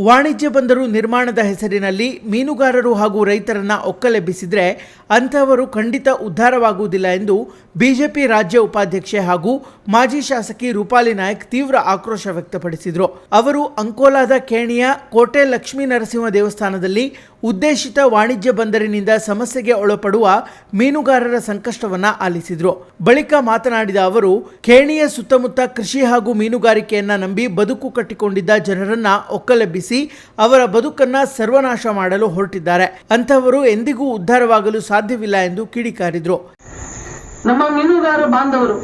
ವಾಣಿಜ್ಯ ಬಂದರು ನಿರ್ಮಾಣದ ಹೆಸರಿನಲ್ಲಿ ಮೀನುಗಾರರು ಹಾಗೂ ರೈತರನ್ನ ಒಕ್ಕಲೆಬ್ಬಿಸಿದ್ರೆ ಅಂಥವರು ಖಂಡಿತ ಉದ್ಧಾರವಾಗುವುದಿಲ್ಲ ಎಂದು ಬಿಜೆಪಿ ರಾಜ್ಯ ಉಪಾಧ್ಯಕ್ಷೆ ಹಾಗೂ ಮಾಜಿ ಶಾಸಕಿ ರೂಪಾಲಿ ನಾಯಕ್ ತೀವ್ರ ಆಕ್ರೋಶ ವ್ಯಕ್ತಪಡಿಸಿದರು. ಅವರು ಅಂಕೋಲಾದ ಕೇಣಿಯ ಕೋಟೆ ಲಕ್ಷ್ಮೀ ನರಸಿಂಹ ದೇವಸ್ಥಾನದಲ್ಲಿ ಉದ್ದೇಶಿತ ವಾಣಿಜ್ಯ ಬಂದರಿನಿಂದ ಸಮಸ್ಯೆಗೆ ಒಳಪಡುವ ಮೀನುಗಾರರ ಸಂಕಷ್ಟವನ್ನ ಆಲಿಸಿದರು. ಬಳಿಕ ಮಾತನಾಡಿದ ಅವರು, ಕೇಣಿಯ ಸುತ್ತಮುತ್ತ ಕೃಷಿ ಹಾಗೂ ಮೀನುಗಾರಿಕೆಯನ್ನ ನಂಬಿ ಬದುಕು ಕಟ್ಟಿಕೊಂಡಿದ್ದ ಜನರನ್ನ ಒಕ್ಕಲೆಬ್ಬಿಸಿ ಅವರ ಬದುಕನ್ನ ಸರ್ವನಾಶ ಮಾಡಲು ಹೊರಟಿದ್ದಾರೆ. ಅಂತಹವರು ಎಂದಿಗೂ ಉದ್ಧಾರವಾಗಲು ಸಾಧ್ಯವಿಲ್ಲ ಎಂದು ಕಿಡಿಕಾರಿದ್ರು. ನಮ್ಮ ಮೀನುಗಾರ ಬಾಂಧವರು,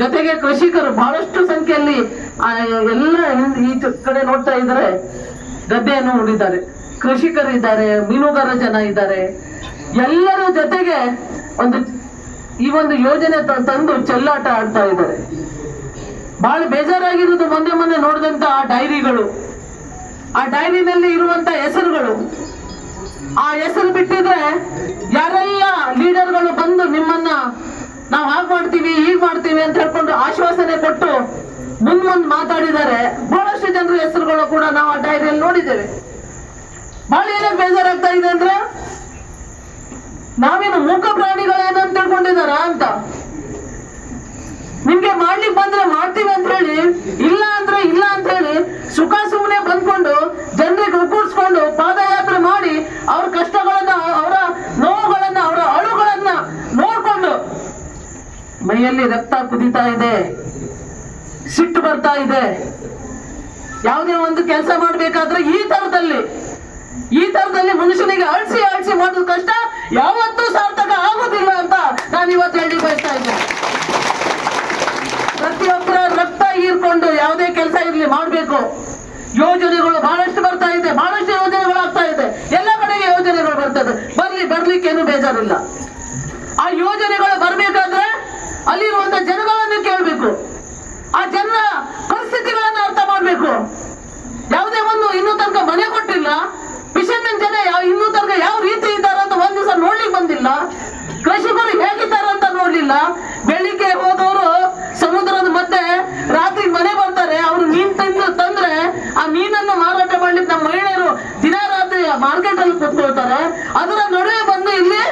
ಜೊತೆಗೆ ಕೃಷಿಕರು ಬಹಳಷ್ಟು ಸಂಖ್ಯೆಯಲ್ಲಿ ಎಲ್ಲ ಈ ಕಡೆ ನೋಡ್ತಾ ಇದ್ದಾರೆ, ಗದ್ದೆಯನ್ನು ಕೃಷಿಕರು ಇದ್ದಾರೆ, ಮೀನುಗಾರ ಜನ ಇದ್ದಾರೆ. ಎಲ್ಲರ ಜೊತೆಗೆ ಒಂದು, ಈ ಒಂದು ಯೋಜನೆ ತಂದು ಚೆಲ್ಲಾಟ ಆಡ್ತಾ ಇದ್ದಾರೆ. ಬಹಳ ಬೇಜಾರಾಗಿರೋದು ಮೊನ್ನೆ ಮೊನ್ನೆ ನೋಡಿದಂತ ಆ ಡೈರಿಗಳು. ಆ ಡೈರಿನಲ್ಲಿ ಇರುವಂತ ಹೆಸರುಗಳು. ಆ ಹೆಸರು ಬಿಟ್ಟಿದ್ರೆ ಯಾರೆಲ್ಲ ಲೀಡರ್ಗಳು ಬಂದು ನಿಮ್ಮನ್ನ ನಾವು ಹಾಗೆ ಮಾಡ್ತೀವಿ ಈಗ ಮಾಡ್ತೀವಿ ಅಂತ ಹೇಳ್ಕೊಂಡು ಆಶ್ವಾಸನೆ ಕೊಟ್ಟು ಮುಂದ್ ಮುಂದ್ ಮಾತಾಡಿದ್ದಾರೆ ಬಹಳಷ್ಟು ಜನರ ಹೆಸರುಗಳು ಕೂಡ ನಾವು ಆ ಡೈರಿಯಲ್ಲಿ ನೋಡಿದ್ದೇವೆ. ಬಹಳ ಏನಕ್ಕೆ ಬೇಜಾರಾಗ್ತಾ ಇದೆ ಅಂದ್ರೆ ನಾವೇನು ಮೂಕ ಪ್ರಾಣಿಗಳೇನಂತ ತಿಳ್ಕೊಂಡಿದಾರ ಅಂತ. ನಿಮ್ಗೆ ಮಾಡ್ಲಿಕ್ಕೆ ಬಂದ್ರೆ ಮಾಡ್ತೀವಿ ಅಂತ ಹೇಳಿ ಇಲ್ಲ ಅಂದ್ರೆ ಇಲ್ಲ ಅಂತ ಹೇಳಿ ಸುಖ ಸುಮ್ಮನೆ ಬಂದ್ಕೊಂಡು ಕುದೀತಾ ಇದೆ. ಸಿಟ್ಟು ಬರ್ತಾ ಇದೆ. ಯಾವುದೇ ಒಂದು ಕೆಲಸ ಮಾಡಬೇಕಾದ್ರೆ ಈ ತರದಲ್ಲಿ ಈ ತರದಲ್ಲಿ ಮನುಷ್ಯನಿಗೆ ಅಳಿಸಿ ಅಳಿಸಿ ಮಾಡೋದು ಕಷ್ಟ. ಯಾವತ್ತೂ ಸಾರ್ಥಕ ಆಗೋದಿಲ್ಲ ಅಂತ ನಾನು ಇವತ್ತು ಹೇಳಿ ಬಯಸ್ತಾ ಇದ್ದೆ ಪ್ರತಿಯೊಬ್ಬರ ರಕ್ತ ಹೀರ್ಕೊಂಡು ಯಾವುದೇ ಕೆಲಸ ಇರಲಿ ಮಾಡಬೇಕು. ಯೋಜನೆಗಳು ಬಹಳಷ್ಟು ಬರ್ತಾ ಇದೆ, ಬಹಳಷ್ಟು ಯೋಜನೆಗಳು ಆಗ್ತಾ ಇದೆ. ಎಲ್ಲ ಕಡೆಗೆ ಯೋಜನೆಗಳು ಬರ್ತದೆ. ಬರ್ಲಿ, ಬರ್ಲಿಕ್ಕೇನು ಬೇಜಾರಿಲ್ಲ. ಆ ಯೋಜನೆಗಳು ಬರ್ಬೇಕಾದ್ರೆ ಅಲ್ಲಿರುವಂತ ಜನಗಳನ್ನು ಕೇಳಬೇಕು. ಆ ಜನರ ಪರಿಸ್ಥಿತಿಗಳನ್ನು ಅರ್ಥ ಮಾಡಬೇಕು. ಯಾವುದೇ ಒಂದು ಇನ್ನೂ ತನಕ ಮನೆ ಕೊಟ್ಟಿಲ್ಲ ಫಿಶರ್ಮೆನ್ ಜನ ಯಾವ ಇನ್ನೂ ತನಕ ಯಾವ ರೀತಿ ಇದ್ದಾರೆ ಅಂತ ಒಂದ್ ದಿವಸ ನೋಡ್ಲಿಕ್ಕೆ ಬಂದಿಲ್ಲ. ಕೃಷಿಕರು ಹೇಗಿದ್ದಾರೆ ಅಂತ ನೋಡ್ಲಿಲ್ಲ. ಬೆಳಿಗ್ಗೆ ಹೋದವರು ಸಮುದ್ರದ ಮಧ್ಯೆ ರಾತ್ರಿ ಮನೆ ಬರ್ತಾರೆ. ಅವರು ಮೀನ್ ತಂದು ತಂದ್ರೆ ಆ ಮೀನನ್ನು ಮಾರಾಟ ಮಾಡ್ಲಿಕ್ಕೆ ನಮ್ಮ ಮಹಿಳೆಯರು ದಿನ ರಾತ್ರಿ ಮಾರ್ಕೆಟ್ ಅಲ್ಲಿ ಕೂತ್ಕೊಳ್ತಾರೆ ಅದರ ನಡುವೆ ಬಂದು ಇಲ್ಲಿ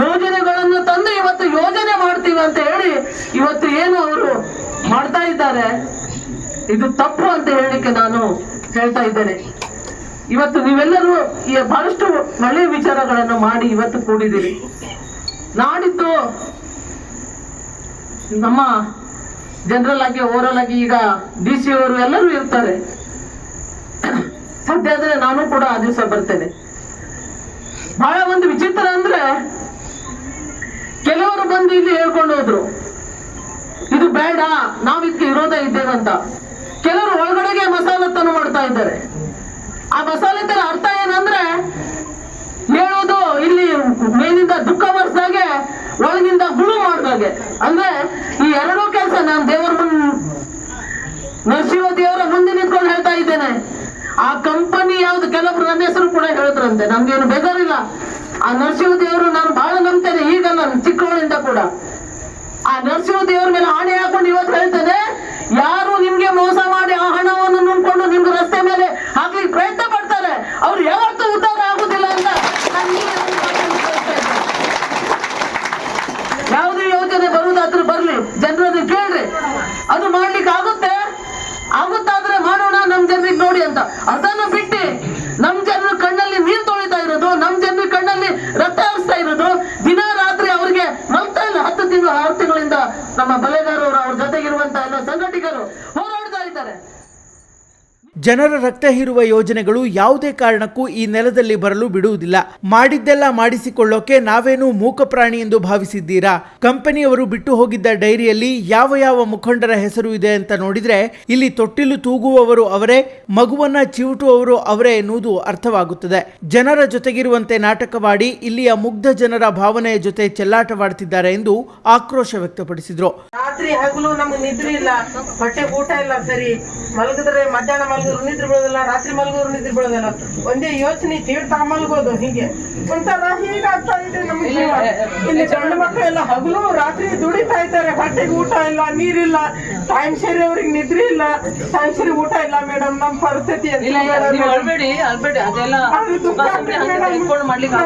ಯೋಜನೆಗಳನ್ನು ತಂದು ಇವತ್ತು ಯೋಜನೆ ಮಾಡ್ತೀವಿ ಅಂತ ಹೇಳಿ ಇವತ್ತು ಏನು ಅವರು ಇದು ತಪ್ಪು ಅಂತ ಹೇಳಲಿಕ್ಕೆ ನಾನು ಹೇಳ್ತಾ ಇದ್ದೇನೆ. ಇವತ್ತು ನೀವೆಲ್ಲರೂ ಬಹಳಷ್ಟು ಒಳ್ಳೆಯ ವಿಚಾರಗಳನ್ನು ಮಾಡಿ ಇವತ್ತು ಕೂಡಿದ್ದೀರಿ. ನಾಡಿದ್ದು ನಮ್ಮ ಜನರಲ್ ಆಗಿ ಓವರಲ್ ಆಗಿ ಈಗ ಡಿ ಸಿ ಅವರು ಎಲ್ಲರೂ ಇರ್ತಾರೆ. ಸದ್ಯ ಆದರೆ ನಾನು ಕೂಡ ಆ ದಿವಸ ಬರ್ತೇನೆ. ಬಹಳ ಒಂದು ವಿಚಿತ್ರ ಅಂದ್ರೆ ಕೆಲವರು ಬಂದು ಇಲ್ಲಿ ಹೇಳ್ಕೊಂಡು ಹೋದ್ರು. ಇದು ಬೇಡ, ನಾವು ಇದಕ್ಕೆ ವಿರೋಧ ಇದ್ದೇವೆ ಅಂತ ಕೆಲವರು ಒಳಗಡೆಗೆ ಮಸಾಲತ್ತನ್ನು ಮಾಡ್ತಾ ಇದ್ದಾರೆ. ಆ ಮಸಾಲತ್ತರ ಅರ್ಥ ಏನಂದ್ರೆ ಹೇಳೋದು ಇಲ್ಲಿ ಮೇಲಿಂದ ದುಃಖ ಬರ್ಸ್ದಾಗೆ ಒಳಗಿಂದ ಗುಳು ಮಾಡ್ದಾಗೆ. ಅಂದ್ರೆ, ಈ ಎರಡೂ ಕೆಲಸ ನಾನು ದೇವರ ನರಸಿಂಹ ದೇವರ ಮುಂದೆ ನಿಂತ್ಕೊಂಡು ಹೇಳ್ತಾ ಇದ್ದೇನೆ. ಆ ಕಂಪನಿ ಯಾವ್ದು, ಕೆಲವರು ನನ್ನ ಹೆಸರು ಕೂಡ ಹೇಳಿದ್ರಂತೆ. ನಮ್ಗೇನು ಬೇಜಾರಿಲ್ಲ ಆ ನರಸಿಂಹ ದೇವರು ನಾನು ಬಹಳ ನಂಬ್ತೇನೆ ಈಗ ನಾನು ಚಿಕ್ಕವಳಿಂದ ಕೂಡ. ಆ ನರಸಿಂಹ ದೇವರ ಮೇಲೆ ಆಣೆ ಹಾಕೊಂಡು ಇವತ್ತು ಹೇಳ್ತೇನೆ ಯಾರು ನಿಮ್ಗೆ ಮೋಸ ಮಾಡಿ ಆ ಹಣವನ್ನು ನುಂಗ್ಕೊಂಡು ನಿಮ್ಗೆ ರಸ್ತೆ ಮೇಲೆ ಹಾಕ್ಲಿಕ್ಕೆ ಪ್ರಯತ್ನ ಪಡ್ತಾರೆ ಅವ್ರು ಯಾವತ್ತೂ ಉದ್ಧಾರ ಆಗುದಿಲ್ಲ ಅಂತ ನಾನು ಈಗ ಒಂದು ಮಾತನ್ನು ಹೇಳ್ತಾ ಇದ್ದೇನೆ. ಯಾವುದೇ ಯೋಜನೆ ಬರುವುದಾದ್ರೂ ಬರ್ಲಿ ಜನರನ್ನು ಕೇಳ್ರಿ ಅದು ಮಾಡ್ಲಿಕ್ಕೆ ಆಗುತ್ತೆ ಆಗುತ್ತಾದ್ರೆ ಮಾಡೋಣ ನಮ್ ಜನರಿಗೆ ನೋಡಿ ಅಂತ ಅದನ್ನು ಬಿಟ್ಟು ನಮ್ ಜನರ ಕಣ್ಣಲ್ಲಿ ನೀರು ತೊಳಿತಾ ಇರೋದು ನಮ್ ಜನರ ಕಣ್ಣಲ್ಲಿ ರಕ್ತ ಹರಿಸ್ತಾ ಇರೋದು ದಿನ ರಾತ್ರಿ ಅವ್ರಿಗೆ ಮಲ್ತಾ ಇಲ್ಲ ಹತ್ತು ತಿಂಗಳು ಆರು ತಿಂಗಳಿಂದ ನಮ್ಮ ಬಲೆಗಾರರು ಅವ್ರ ಜೊತೆಗಿರುವಂತ ಎಲ್ಲ ಸಂಘಟಕರು ಹೋರಾಡ್ತಾ ಇದ್ದಾರೆ ಜನರ ರಕ್ತ ಹೀರುವ ಯೋಜನೆಗಳು ಯಾವುದೇ ಕಾರಣಕ್ಕೂ ಈ ನೆಲದಲ್ಲಿ ಬರಲು ಬಿಡುವುದಿಲ್ಲ. ಮಾಡಿದ್ದೆಲ್ಲ ಮಾಡಿಸಿಕೊಳ್ಳೋಕೆ ನಾವೇನು ಮೂಕ ಪ್ರಾಣಿ ಎಂದು ಭಾವಿಸಿದ್ದೀರಾ? ಕಂಪನಿಯವರು ಬಿಟ್ಟು ಹೋಗಿದ್ದ ಡೈರಿಯಲ್ಲಿ ಯಾವ ಯಾವ ಮುಖಂಡರ ಹೆಸರು ಇದೆ ಅಂತ ನೋಡಿದ್ರೆ, ಇಲ್ಲಿ ತೊಟ್ಟಿಲು ತೂಗುವವರು ಅವರೇ, ಮಗುವನ್ನ ಚಿವುಟುವವರು ಅವರೇ ಎನ್ನುವುದು ಅರ್ಥವಾಗುತ್ತದೆ. ಜನರ ಜೊತೆಗಿರುವಂತೆ ನಾಟಕವಾಡಿ, ಇಲ್ಲಿಯ ಮುಗ್ಧ ಜನರ ಭಾವನೆಯ ಜೊತೆ ಚೆಲ್ಲಾಟವಾಡ್ತಿದ್ದಾರೆ ಎಂದು ಆಕ್ರೋಶ ವ್ಯಕ್ತಪಡಿಸಿದರು. ರಾತ್ರಿ ಹಗಲು ನಮ್ಗೆ ನಿದ್ರೆ ಇಲ್ಲ. ಹೊಟ್ಟೆ ಊಟ ಇಲ್ಲ ಸರಿ. ಮಲಗಿದ್ರೆ ಮಧ್ಯಾಹ್ನ ಮಲಗಿದ್ರು ನಿದ್ರೆ ಬೀಳೋದಿಲ್ಲ ರಾತ್ರಿ ಮಲಗಿದ್ರು ನಿದ್ರೆ ಬೀಳೋದಿಲ್ಲ. ಒಂದೇ ಯೋಚನೆ ತೀರ್ಥ ಮಲಗೋದು ಹೀಗೆ. ಒಂಥರ ಹೀಗಾಗ್ತಾ ಇದೆ ನಮ್ಗೆ ಇಲ್ಲಿ ಗಂಡು ಮಕ್ಕಳು ಎಲ್ಲ ಹಗಲು ರಾತ್ರಿ ದುಡಿತಾ ಇದ್ದಾರೆ. ಹೊಟ್ಟೆಗೆ ಊಟ ಇಲ್ಲ ನೀರಿಲ್ಲ. ಟೈಮ್ ಸರಿ ಅವ್ರಿಗೆ ನಿದ್ರೆ ಇಲ್ಲ. ಟೈಮ್ ಸರಿ ಊಟ ಇಲ್ಲ ಮೇಡಮ್ ನಮ್ಮ ಪರಿಸ್ಥಿತಿ ಅದೆಲ್ಲ ಮಾಡ್ಲಿಕ್ಕೆ.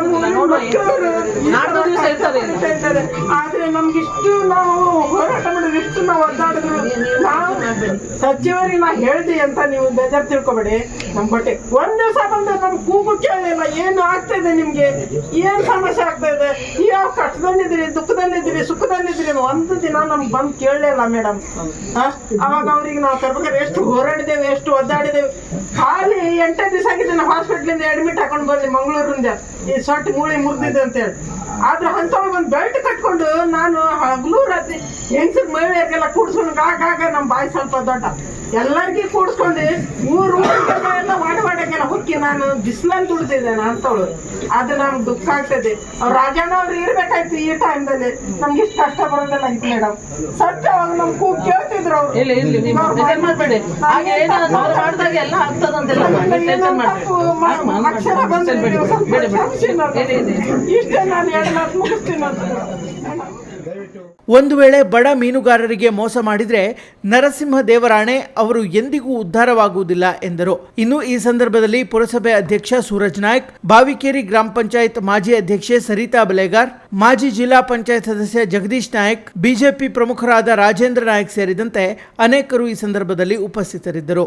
ಮಾಡ್ತಾ ಇದ್ದಾರೆ. ಆದ್ರೆ ನಮ್ಗೆ ಇಷ್ಟು ನಾವು ಇಷ್ಟು ನಾವು ಒದ್ದಾಡಿದ್ರು ನಾವು ಸಚಿವರಿಗೆ ನಾ ಹೇಳ್ದಿ ಅಂತ ನೀವು ಬೇಜಾರು ತಿಳ್ಕೊಬೇಡಿ. ನಮ್ಮ ಬಟ್ಟೆ ಒಂದ್ ದಿವಸ ಬಂದ್ರೆ ನಮ್ ಕೂಗು ಕೇಳಲಿಲ್ಲ ಏನು ಆಗ್ತಾ ಇದೆ ನಿಮ್ಗೆ? ಏನ್ ಸಮಸ್ಯೆ ಆಗ್ತಾ ಇದೆ? ಯಾವ ಕಷ್ಟದಲ್ಲಿದ್ದೀರಿ, ದುಃಖದಲ್ಲಿದ್ದೀರಿ, ಸುಖದಲ್ಲಿದ್ದೀರಿ ಒಂದ್ ದಿನ ನಮ್ಗೆ ಬಂದು ಕೇಳಲಿಲ್ಲ ಮೇಡಮ್. ಅವಾಗ ಅವ್ರಿಗೆ ನಾವು ತರ್ಬೇಕಾದ್ರೆ ಎಷ್ಟು ಹೋರಾಡಿದ್ದೇವೆ, ಎಷ್ಟು ಒದ್ದಾಡಿದ್ದೇವೆ. ಖಾಲಿ ಎಂಟೇ ದಿವಸ ಆಗಿದೆ ನಾವು ಹಾಸ್ಪಿಟ್ಲಿಂದ ಅಡ್ಮಿಟ್ ಹಾಕೊಂಡು ಬಂದ್ರಿ ಮಂಗಳೂರಿಂದ. ಈ ಸೊಟ್ಟ ಮೂಳಿ ಮುರಿದಿದೆ ಅಂತ ಹೇಳಿ. ಆದ್ರೆ ಅಂತ ಒಂದು ಬೆಲ್ಟ್ ಕಟ್ಕೊಂಡು ನಾನು ಹಗಲು ರಾತ್ರಿ ಹೆಂಗಸರ್ ಮಹಿಳೆಯರಿಗೆಲ್ಲ ಕೂಡ್ಸ್ಕೊಂಡು ಗಾಗ ಗಾಗ ನಮ್ಮ ಬಾಯಿ ಸ್ವಲ್ಪ ದೊಡ್ಡ. ಎಲ್ಲರಿಗೂ ಕೂಡ್ಸ್ಕೊಂಡು ಊರು ಎಲ್ಲ ವಾಡ ವಾಡಕ್ಕೆಲ್ಲ ಹುಕ್ಕಿ ನಾನು ಬಿಸಿಲಲ್ಲಿ ದುಡ್ದಿದ್ದೇನೆ ಅಂತವಳು ಅದು ನಮ್ಗೆ ದುಃಖ ಆಗ್ತದೆ. ಅವ್ರು ರಾಜಣ್ಣ ಅವ್ರು ಇರ್ಬೇಕಾಯ್ತು ಈ ಟೈಮ್ದಲ್ಲಿ ನಮ್ಗೆ ಇಷ್ಟು ಕಷ್ಟ ಬರೋದಲ್ಲ ಅಂತ ಮೇಡಮ್ ಸತ್ಯ ಅವಾಗ ನಮ್ ಕೂಗ್ ಕೇಳ್ತಿದ್ರು ಅವ್ರು. ಇಲ್ಲ ನೀವು ಮಾಡ್ಬೇಡಿ. ಹಾಗೆ ಏನಾದ್ರು ಅವ್ರು ಮಾಡ್ದಾಗ ಎಲ್ಲ ಆಗ್ತದಂತೆಲ್ಲ ಟೆನ್ಷನ್ ಮಾಡ್ಬೇಡಿ ಅಕ್ಷರ ಬಂದ್ರೆ ನೀವು ಸ್ವಲ್ಪ ಕ್ಷಮಿಸಿ ಇಷ್ಟೇ ನಾನು ಎರಡು ಮಾತು ಮುಗಿಸ್ತೀನಿ ಅಂತ. ಒಂದು ವೇಳೆ ಬಡ ಮೀನುಗಾರರಿಗೆ ಮೋಸ ಮಾಡಿದ್ರೆ ನರಸಿಂಹ ದೇವರಾಣೆ ಅವರು ಎಂದಿಗೂ ಉದ್ಧಾರವಾಗುವುದಿಲ್ಲ ಎಂದರು. ಇನ್ನು ಈ ಸಂದರ್ಭದಲ್ಲಿ ಪುರಸಭೆ ಅಧ್ಯಕ್ಷ ಸೂರಜ್ ನಾಯ್ಕ್, ಬಾವಿಕೇರಿ ಗ್ರಾಮ ಪಂಚಾಯತ್ ಮಾಜಿ ಅಧ್ಯಕ್ಷೆ ಸರಿತಾ ಬಲೇಗಾರ್, ಮಾಜಿ ಜಿಲ್ಲಾ ಪಂಚಾಯತ್ ಸದಸ್ಯ ಜಗದೀಶ್ ನಾಯ್ಕ್, ಬಿಜೆಪಿ ಪ್ರಮುಖರಾದ ರಾಜೇಂದ್ರ ನಾಯ್ಕ್ ಸೇರಿದಂತೆ ಅನೇಕರು ಈ ಸಂದರ್ಭದಲ್ಲಿ ಉಪಸ್ಥಿತರಿದ್ದರು.